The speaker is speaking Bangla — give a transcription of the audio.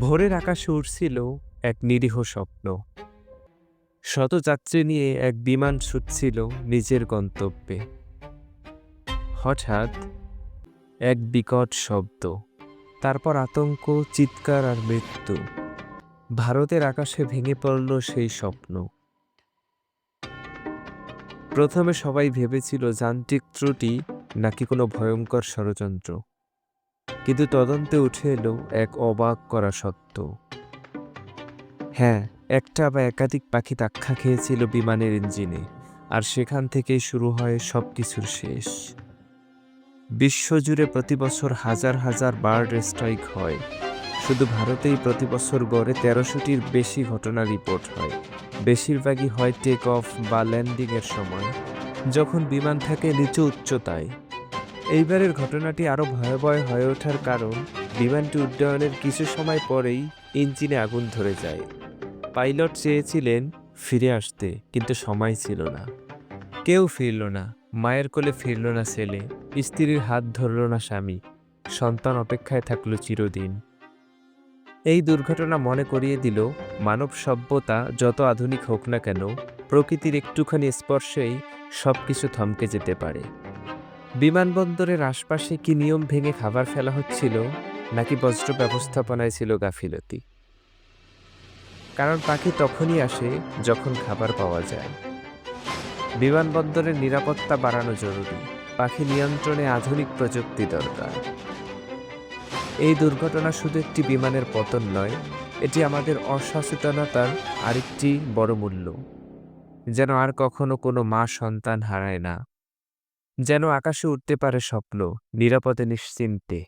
ভোরের আকাশে উঠছিল এক নিরীহ স্বপ্ন। শত যাত্রী নিয়ে এক বিমান ছুটছিল নিজের গন্তব্যে। হঠাৎ এক বিকট শব্দ, তারপর আতঙ্ক, চিৎকার আর মৃত্যু। ভারতের আকাশে ভেঙে পড়ল সেই স্বপ্ন। প্রথমে সবাই ভেবেছিল যান্ত্রিক ত্রুটি নাকি কোনো ভয়ঙ্কর ষড়যন্ত্র। কিন্তু তদন্তে উঠে এলো এক অবাক করা সত্য। হ্যাঁ একটা বা একাধিক পাখি তাক্ষা খেয়েছিল বিমানের ইঞ্জিনে, আর সেখান থেকেই শুরু হয় সব কিছুর শেষ। বিশ্বজুড়ে প্রতি বছর হাজার হাজার বার্ড স্ট্রাইক হয়। শুধু ভারতেই প্রতি বছর গড়ে তেরোশোটির বেশি ঘটনা রিপোর্ট হয়। বেশিরভাগই হয় টেক অফ বা ল্যান্ডিংয়ের সময়, যখন বিমান থাকে নিচু উচ্চতায়। এইবারের ঘটনাটি আরও ভয়াবহ হয়ে ওঠার কারণ, বিমানটি উড্ডয়নের কিছু সময় পরেই ইঞ্জিনে আগুন ধরে যায়। পাইলট চেয়েছিলেন ফিরে আসতে, কিন্তু সময় ছিল না। কেউ ফিরল না, মায়ের কোলে ফিরল না ছেলে, স্ত্রীর হাত ধরল না স্বামী, সন্তান অপেক্ষায় থাকল চিরদিন। এই দুর্ঘটনা মনে করিয়ে দিল, মানব সভ্যতা যত আধুনিক হোক না কেন, প্রকৃতির একটুখানি স্পর্শেই সব কিছু থমকে যেতে পারে। বিমানবন্দরের আশপাশে কি নিয়ম ভেঙে খাবার ফেলা হচ্ছিল, নাকি বজ্র ব্যবস্থাপনায় ছিল গাফিলতি? কারণ পাখি তখনই আসে যখন খাবার পাওয়া যায়। বিমানবন্দরের নিরাপত্তা বাড়ানো জরুরি, পাখি নিয়ন্ত্রণে আধুনিক প্রযুক্তি দরকার। এই দুর্ঘটনা শুধু একটি বিমানের পতন নয়, এটি আমাদের অসচেতনতার আরেকটি বড় মূল্য। যেন আর কখনো কোনো মা সন্তান হারায় না। যেন আকাশে উঠতে পারে স্বপ্ন নিরাপদে নিশ্চিন্তে।